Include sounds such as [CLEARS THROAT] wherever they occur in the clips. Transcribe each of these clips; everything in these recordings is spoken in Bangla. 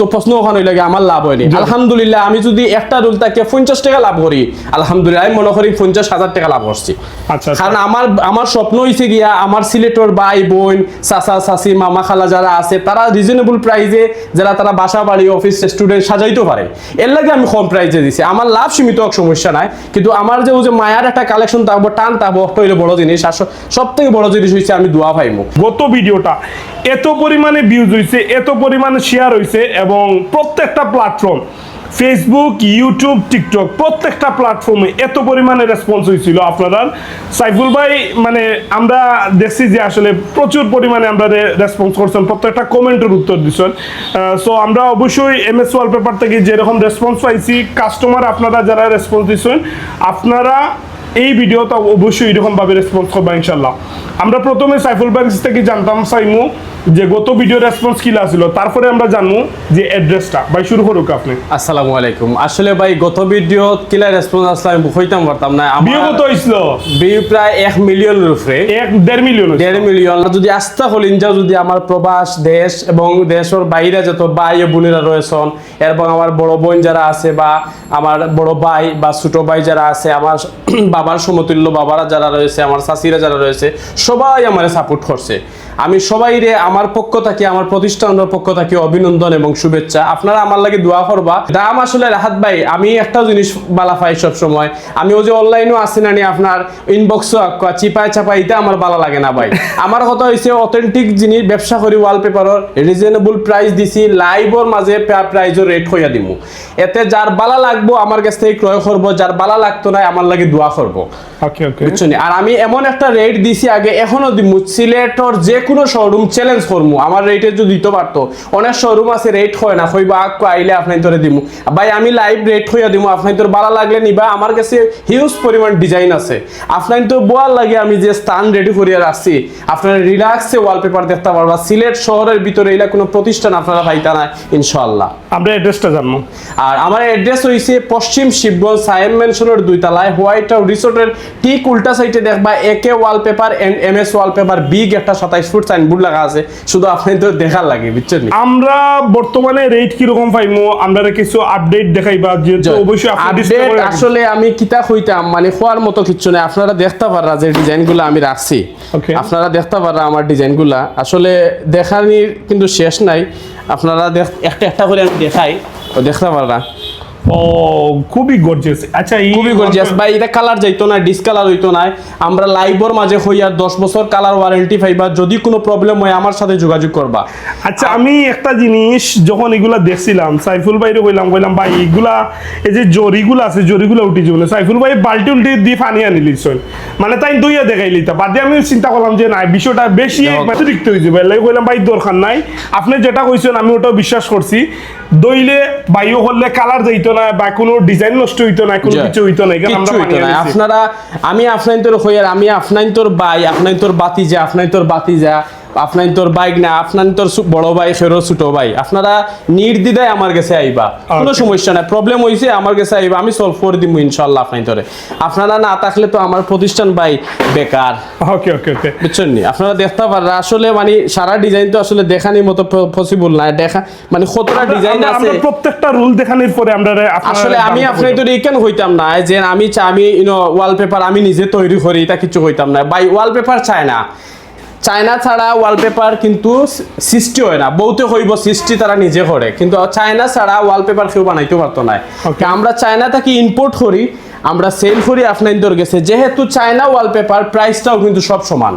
তো প্রশ্ন ওখানে লাগে আমার লাভ হয়নি। আলহামদুলিল্লাহ আমি যদি একটা রুল তাকে পঞ্চাশ টাকা লাভ করি। আলহামদুলিল্লাহ আমি মনে করি পঞ্চাশ হাজার টাকা লাভ করছি। আচ্ছা কারণ আমার আমার স্বপ্ন হয়েছে গিয়া আমার সিলেটর ভাই বোন চাচা চাচি মামা খালা যারা আছে তারা রিজনেবল প্রাইজে যারা তারা বাসা বাড়ি অফিস স্টুডেন্ট সাজাইতে পারে। এর লাগে আমি কম প্রাইজে দিছি। আমার লাভ সীমিত সমস্যা নাই। কিন্তু আমার যে ওই যে মায়ার একটা কালেকশন থাকব টান থাকব হইলে বড় জিনিস। আর সব থেকে বড় জিনিস হচ্ছে আমি দোয়া পাইমু। গত ভিডিওটা এত পরিমাণে ভিউজ হয়েছে এত পরিমাণে শেয়ার হয়েছে এবং প্রত্যেকটা প্ল্যাটফর্ম ফেসবুক ইউটিউব টিকটক প্রত্যেকটা প্ল্যাটফর্মে এত পরিমাণে রেসপন্স হয়েছিল আপনারা সাইফুল ভাই মানে আমরা দেখছি যে আসলে প্রচুর পরিমাণে আমরা রেসপন্স করছেন। প্রত্যেকটা কমেন্টের উত্তর দিচ্ছেন। সো আমরা অবশ্যই এম এস ওয়ালপেপার থেকে যেরকম রেসপন্স পাইছি কাস্টমার আপনারা যারা রেসপন্স দিচ্ছেন, আপনারা এই ভিডিওটা অবশ্যই এরকম ভাবে রেসপন্স করবা ইনশাল্লাহ আমরা প্রথমে সাইফুল ব্যাংক থেকে জানতাম, সাইমু যে গত ভিডিও রেসপন্স কি ছিল তারপরে আমরা জানব যে অ্যাড্রেসটা ভাই শুরু করুক আপনি। আসসালামু আলাইকুম। আসলে ভাই গত ভিডিও কিলা রেসপন্স আসলে আমি হইতাম পারতাম না। আমার কত হয়েছিল ভিউ প্রায় এক মিলিয়ন উপরে। এক দেড় মিলিয়ন হয়েছিল। দেড় মিলিয়ন যদি আস্থা হলিন যাও যদি আমার প্রবাস দেশ এবং দেশের বাইরে যত ভাই ও বোনেরা রয়েছেন এবং আমার বড় বোন যারা আছে বা আমার বড় ভাই বা ছোট ভাই যারা আছে আমার [CLEARS THROAT] বাবার সমতুল্য বাবারা যারা রয়েছে আমার শাশিরা যারা রয়েছে সবাই আমার সাপোর্ট করছে। আমি সবাইরে আমার পক্ষ থেকে, আমার প্রতিষ্ঠানের পক্ষ থেকে অভিনন্দন এবং শুভেচ্ছা। আপনারা আমার লাগে দোয়া করবা। দাম আসলে রাহাত ভাই, আমি একটা জিনিস বালা পাই সব সময় আমি ওই যে অনলাইনও আছে না আপনার ইনবক্সও চিপায় চাপাই এটা আমার বালা লাগে না ভাই। আমার কথা হয়েছে অথেন্টিক জিনিস ব্যবসা করি ওয়ালপেপারর রিজনেবল প্রাইস দিছি লাইভর মাঝে প্রাইজও রেট হইয়া দিমু। এতে যার বালা লাগবো, আমার কাছ থেকে ক্রয় করব, যার বালা লাগতো না আমার লাগে দোয়া করব। বুঝছেন? আর আমি এমন একটা রেট দিছি আগে এখনও সিলেটর যে কোনো শোরুম চ্যালেঞ্জ করমু। আমার রেটে যদি দিতে পারতো। অনেক শোরুম আছে রেট হয় না হইবা আকু আইলে আপনার তোরে দিমু। ভাই আমি লাইভ রেট হইয়া দিমু আপনার তোর ভালো লাগলে নিবা। আমার কাছে হিউজ পরিমাণ ডিজাইন আছে। আপনার তো বোয়ার লাগে আমি যে স্থান রেডি করিয়া রাখছি। আপনারা রিল্যাক্সে ওয়ালপেপার দেখতে পারবা। সিলেট শহরের ভিতরে এলা কোনো প্রতিষ্ঠান আপনারা পাইতা না ইনশাআল্লাহ। আমরা অ্যাড্রেসটা জানব। আর আমার অ্যাড্রেস হইছে পশ্চিম শিবগঞ্জ সায়েম মেনশনের দুই তলায় হোয়াইট হাউস রিসোর্টের ঠিক উল্টা সাইডে দেখবা AK wallpaper and M S wallpaper big একটা সাতাইশ ফুট সাইনবোর্ড লাগা আছে। শুধু আপনি তো দেখার লাগে বুঝছেন আমরা বর্তমানে রেট কীরকম পাইমু? আমরা কিছু আপডেট দেখাইবা যেহেতু অবশ্যই আপডেট আসলে আমি কিতা হইতাম মানে খোয়ার মতো কিচ্ছু নেই। আপনারা দেখতে পাররা যে ডিজাইন ডিজাইনগুলো আমি রাখছি. আপনারা দেখতে পাররা আমার ডিজাইন ডিজাইনগুলা। আসলে দেখানির কিন্তু শেষ নাই। আপনারা দেখ- একটা একটা করে আমি দেখাই। তো দেখতে পাররা। ও খুবই গর্জিয়াস আচ্ছা এই খুবই গর্জিয়াস ভাই এটা কালার যাইতো না ডিসকালার হইতো না। আমরা লাইভর মাঝে হই আর দশ বছর কালার ওয়ারেন্টি পাইবা। যদি কোনো প্রবলেম হয় আমার সাথে যোগাযোগ করবা। আচ্ছা আমি একটা জিনিস যখন এগুলা দেখছিলাম সাইফুল ভাইরে কইলাম কইলাম ভাই এগুলা এই যে জরিগুলা আছে জরিগুলা উঠি যাবে সাইফুল ভাই বাল্টি উল্টি দিয়ে পানি আনি লিখছেন মানে তাই দুইয়া দেখাই লিতা। বাদে আমি চিন্তা করলাম যে না বিষয়টা বেশি। অতিরিক্ত হয়ে যাবে কইলাম ভাই দরকার নাই। আপনি যেটা কইছেন আমি ওটাও বিশ্বাস করছি। দইলে বাইও হলে কালার যাইতো না বা কোনো ডিজাইন নষ্ট হইতো না কোনো কিছু হইতো না কিচ্ছু হইতো না। আপনারা আমি আপনাই তোর হইয়ার আমি আপনাই তোর ভাই আপনাই তোর বাতি যা আপনাই তোর বাতি যা আপনাই তোর বাইক না আপনার তোর বড় ভাই ফেরো ছোট ভাই আপনারা নির্দ্বিধায় আমার কাছে আইবা। কোনো সমস্যা নাই। প্রবলেম হইছে আমার কাছে আইবা আমি সলভ করে দিব ইনশাল্লাহ আপনাই তোরে। আপনারা না থাকলে তো আমার প্রতিষ্ঠান ভাই বেকার। ওকে ওকে ওকে বুঝছেন নি? আপনারা দেখতে পারেন আসলে মানে সারা ডিজাইন তো আসলে দেখানির মতো পসিবল না। দেখা মানে কতটা ডিজাইন আছে? আমরা প্রত্যেকটা রুল দেখানোর পরে আমরা আসলে আমি আপনার। তো এইখান হইতাম না যে আমি আমি ইউনো ওয়ালপেপার আমি নিজে তৈরি করি তা কিছু হইতাম না। বাই ওয়ালপেপার চায় না। চায়না ছাড়া ওয়ালপেপার কিন্তু সৃষ্টি হয় না। বউতে হইব সৃষ্টি তারা নিজে করে। কিন্তু চায়না ছাড়া ওয়ালপেপার কেউ বানাইতে পারতো না. আমরা চায়না থেকে ইম্পোর্ট করি আমরা সেল করি আপনার গেছে। যেহেতু চায়না ওয়ালপেপার প্রাইসটাও কিন্তু সব সমান।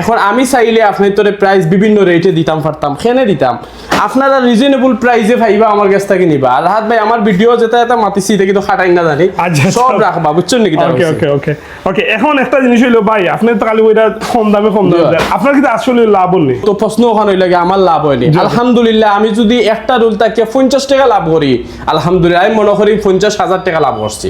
এখন আমি চাইলে আপনি তোরে প্রাইস বিভিন্ন রেটে দিতাম পারতাম খেনে দিতাম। আপনারা রিজনেবল প্রাইসে ভাইবা আমার কাছ থেকে নিবা। আর রাহাত ভাই আমার ভিডিও যেটা এটা মাতিছি এটা কিন্তু খাটাই না জানি। আচ্ছা, সব আচ্ছা। রাখবা বুঝছেন নাকি ওকে ওকে ওকে ওকে এখন একটা জিনিস হইল ভাই আপনি তো খালি ওইটা কম দামে কম দামে. আপনার কিন্তু আসলে লাভ নেই তো প্রশ্ন ওখানে লাগে আমার লাভ হয়নি। আলহামদুলিল্লাহ আমি যদি একটা রুল তাকে পঞ্চাশ টাকা লাভ করি। আলহামদুলিল্লাহ আমি মনে করি পঞ্চাশ হাজার টাকা লাভ করছি।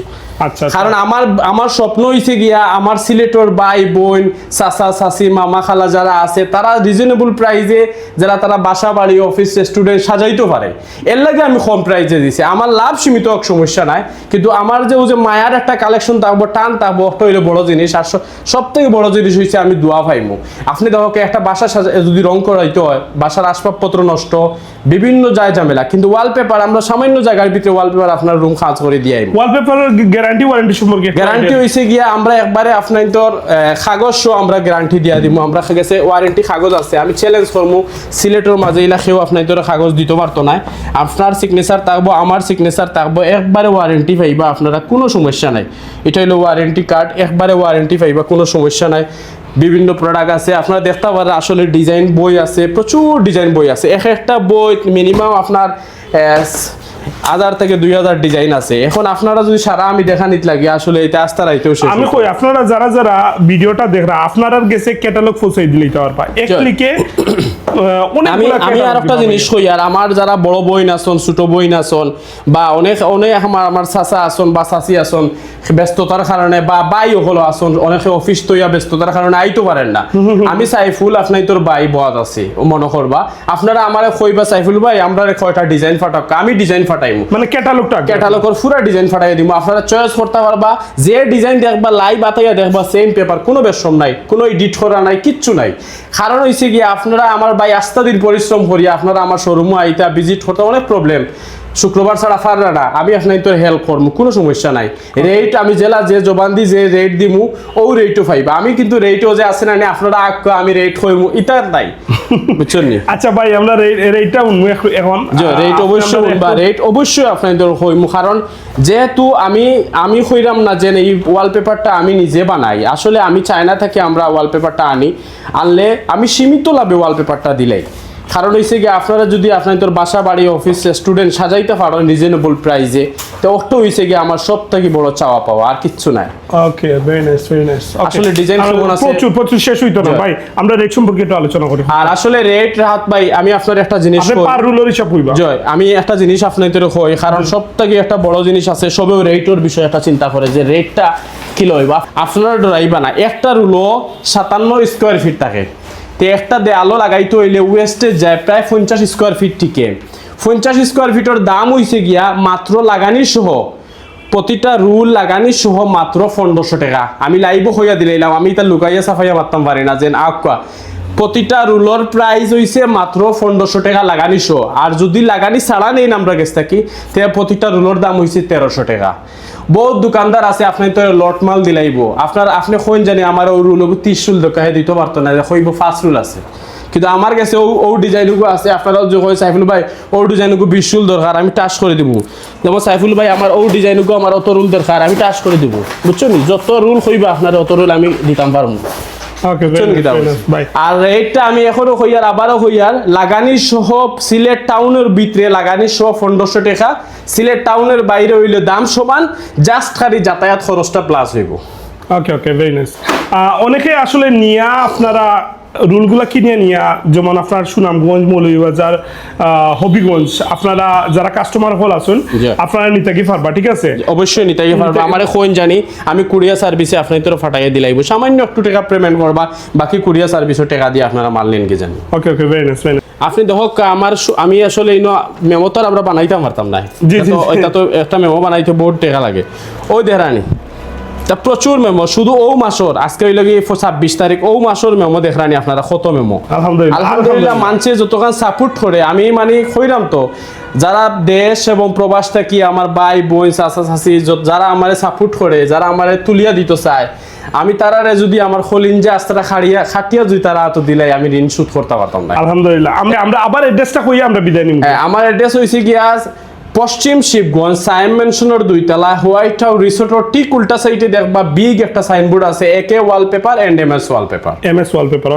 কারণ আমার আমার স্বপ্ন হয়েছে গিয়া আমার সিলেটর ভাই, বোন, চাচা, চাচি, মামা, খালা যারা আছে, তারা রিজনেবল প্রাইজে যারা তারা বাসা বাড়ি অফিস স্টুডেন্ট সাজাইতে পারে। এর লাগে আমি কম প্রাইজে দিছি। আমার লাভ সীমিত হোক সমস্যা নাই। কিন্তু আমার যে ওই যে মায়ার একটা কালেকশন থাকব, টান থাকব একটা হইলে বড় জিনিস। আর সব থেকে বড় জিনিস হয়েছে আমি দোয়া পাইমু। আপনি দেখো একটা বাসা যদি রং করাইতে হয়, বাসার আসবাবপত্র নষ্ট বিভিন্ন যায় ঝামেলা। কিন্তু ওয়ালপেপার আমরা সামান্য জায়গার ভিতরে ওয়ালপেপার আপনার রুম কাজ করে দিয়ে ওয়ালপেপারের গ্যারান্টি ওয়ারেন্টি সম্পর্কে গ্যারান্টি হইছে গিয়া আমরা একবারে আপনার তোর কাগজ সহ আমরা গ্যারান্টি দিয়া দিব আমরা গেছে ওয়ারেন্টি কাগজ আছে আমি চ্যালেঞ্জ করব সিলেটের মাঝে ইলা সেও আপনার তোর কাগজ দিতে পারতো না আপনার সিগনেচার থাকব আমার সিগনেচার থাকব একবারে ওয়ারেন্টি পাইবা আপনারা কোনো সমস্যা নাই। এটা হলো ওয়ারেন্টি কার্ড একবারে ওয়ারেন্টি পাইবা কোনো সমস্যা নাই। বিভিন্ন প্রোডাক্ট আছে। আপনারা দেখতে পারেন আসলে ডিজাইন বই আছে, প্রচুর ডিজাইন বই আছে। এক একটা বই মিনিমাম আপনার হাজার থেকে দুই হাজার ডিজাইন আছে। এখন আপনারা যদি সারা আমি দেখা নিতে লাগে আসলে এটা আস্তা রাইতেও শেষ আমি। কই আপনারা যারা যারা ভিডিওটা দেখরা আপনারা গেছে ক্যাটালগ পৌঁছাই দিলেই তো পারবা এক [CLEARS THROAT] ক্লিকে আমি আমি আর একটা জিনিস কই আর আমার যারা বড় বই নাচন ছোট বই নাচন বা অনেক অনেক আমার আমার চাচা আসন বা চাচি আসন ব্যস্ততার কারণে বা বাই হলো আসন অনেকে অফিস তৈয়া ব্যস্ততার কারণে আইতো পারেন না। আমি সাইফুল আপনার তোর বাই বয়াত আছে মনে করবা। আপনারা আমারে কইবা সাইফুল ভাই আমরা কয়টা ডিজাইন ফাটাক আমি ডিজাইন ফাটাইমু মানে ক্যাটালগটা ক্যাটালগের পুরা ডিজাইন ফাটাই দিব আপনারা চয়েস করতে পারবা যে ডিজাইন দেখবা লাইভ বাতাইয়া দেখবা সেম পেপার কোনো বেশম নাই কোনো এডিট করা নাই কিচ্ছু নাই। কারণ হইছে গিয়ে আপনারা আমার ভাই আস্তাদির পরিশ্রম করি আপনারা আমার শোরুমে আইতা ভিজিট করতে অনেক প্রবলেম শুক্রবার ছাড়া ফাররা না। আমি আপনার তোর হেল্প করব কোনো সমস্যা নাই। রেট আমি জেলা যে জবান দি যে রেট দিমু ও রেটও পাইবা। আমি কিন্তু রেটও যে আছে না আপনারা আগ আমি রেট হইমু ইতার নাই। [LAUGHS] বুঝছেন আচ্ছা ভাই আমরা রেটটা উন্মু এখন। রেট অবশ্যই রেট অবশ্যই আপনাদের হইমু কারণ যেহেতু আমি আমি হইরাম না যে এই ওয়ালপেপারটা আমি নিজে বানাই। আসলে আমি চায়না থেকে আমরা ওয়ালপেপারটা আনি। আনলে আমি সীমিত লাভে ওয়ালপেপারটা দিলাই কারণ হইছে কি আপনারা যদি আপনাদের বাসা বাড়ি অফিস স্টুডেন্ট সাজাইতে পারো রিজনেবল প্রাইসে তো ওটা হইছে কি আমার সব থেকে বড় চাওয়া পাওয়া আর কিচ্ছু নাই। Okay very nice very nice আসলে design কেমন আছে? প্রচুর প্রচুর শেষ হইতো না ভাই আমরা রেট সম্পর্কে একটু আলোচনা করি। আর আসলে রেট রাহাত ভাই আমি আপনার একটা জিনিস আপনি পার রুলের হিসাব হইবা জয় আমি একটা জিনিস আপনাদের কই কারণ সব থেকে একটা বড় জিনিস আছে সবেও রেটের বিষয়ে একটা চিন্তা করে যে রেটটা কি লইবা? আপনারা ডরাইবা না একটা রুলো সাতান্ন স্কোয়ার ফিট থাকে। তো একটা দেয়ালও লাগাইতে হইলে ওয়েস্টে যায় প্রায় পঞ্চাশ স্কোয়ার ফিট টিকে। পঞ্চাশ স্কোয়ার ফিটের দাম হইছে গিয়া মাত্র লাগানি সহ, প্রতিটা রুল লাগানি সহ মাত্র পনেরোশো টাকা। আমি লাইভ হইয়া দিলাম, আমি তা লুকাইয়া সাফাইয়া মারতাম পারি না যে আকা প্রতিটা রুলর প্রাইস হইছে মাত্র পনেরোশো টাকা লাগানি সহ আর যদি লাগানি ছাড়া নেই আমরা গেছ থাকি, তে প্রতিটা রুলর দাম হইছে তেরোশো টাকা। বহুত দোকানদার আছে, আপনি তো লট মাল দিলাইব। আপনার, আপনি কইন জানি আমার ও রুল ত্রিশ রুল দোকানে দিতে পারতো না কইব ফার্স্ট রুল আছে। কিন্তু আমার কাছে ও ও ডিজাইনগু আছে আপনারা যে কয় সাইফুল ভাই, ও ডিজাইনগু বিশ রুল দরকার, আমি টাচ করে দিব। যেমন সাইফুল ভাই, আমার ও ডিজাইনগু আমার অত রুল দরকার, আমি টাচ করে দিব। বুঝছ নি যত রুল কইবা আপনার অত রুল আমি দিতাম পারব আর রেটটা আমি এখনও হইয়ার আবারও হইয়ার লাগানি সহ সিলেট টাউনের ভিতরে লাগানি সহ পনেরোশো টাকা। সিলেট টাউনের বাইরে হইলে দাম সমান জাস্ট খালি যাতায়াত খরচটা প্লাস হইব। ওকে ওকে ভেরি নাইস অনেকে আসলে নিয়া আপনারা রুলগুলা কিনে নিয়া যেমন আপনার সুনামগঞ্জ মৌলভীবাজার হবিগঞ্জ আপনারা যারা কাস্টমার হল আছেন। আপনারা নিতে কি পারবা ঠিক আছে? অবশ্যই নিতে পারব। আমার কোন জানি আমি কুরিয়ার সার্ভিসে আপনি তোর ফাটাইয়া দিলাইব সামান্য একটু টাকা পেমেন্ট করবা বাকি কুরিয়ার সার্ভিসও টাকা দিয়ে আপনারা মাল নেন কি জানি। Okay okay very nice very আপনি দেখক আমার আমি আসলে ইনো মেমো তো আমরা বানাইতে পারতাম না। এটা তো একটা মেমো বানাইতে বহুত টাকা লাগে। ওই দেহরানি তা প্রচুর মেমো শুধু ও মাসর। আজকে হইল কি ছাব্বিশ তারিখ ও মাসর মেমো দেখরানি আপনারা কত মেমো। আলহামদুলিল্লাহ মানুষের যতক্ষণ সাপোর্ট করে আমি মানে কইরাম তো। যারা দেশ এবং প্রবাস থাকি আমার ভাই বোন চাচা চাচি যারা আমারে সাপোর্ট করে যারা আমারে তুলিয়া দিতে চায় আমি তারারে যদি আমার খলিঞ্জা আস্তাটা খাড়িয়া খাটিয়া যদি তারা তো দিলাই আমি ঋণ শোধ করতে পারতাম না। আলহামদুলিল্লাহ আমরা আমরা আবার অ্যাড্রেসটা কইয়া আমরা বিদায় নিব হ্যাঁ, আমার অ্যাড্রেস হয়েছে কি আজ পশ্চিম শিবগঞ্জ সাইম মেনশনের দুইতলা হোয়াইট হাউস রিসোর্টের ঠিক উল্টা সাইডে দেখবা বিগ একটা সাইনবোর্ড আছে, AK wallpaper and M S wallpaper M S wallpaper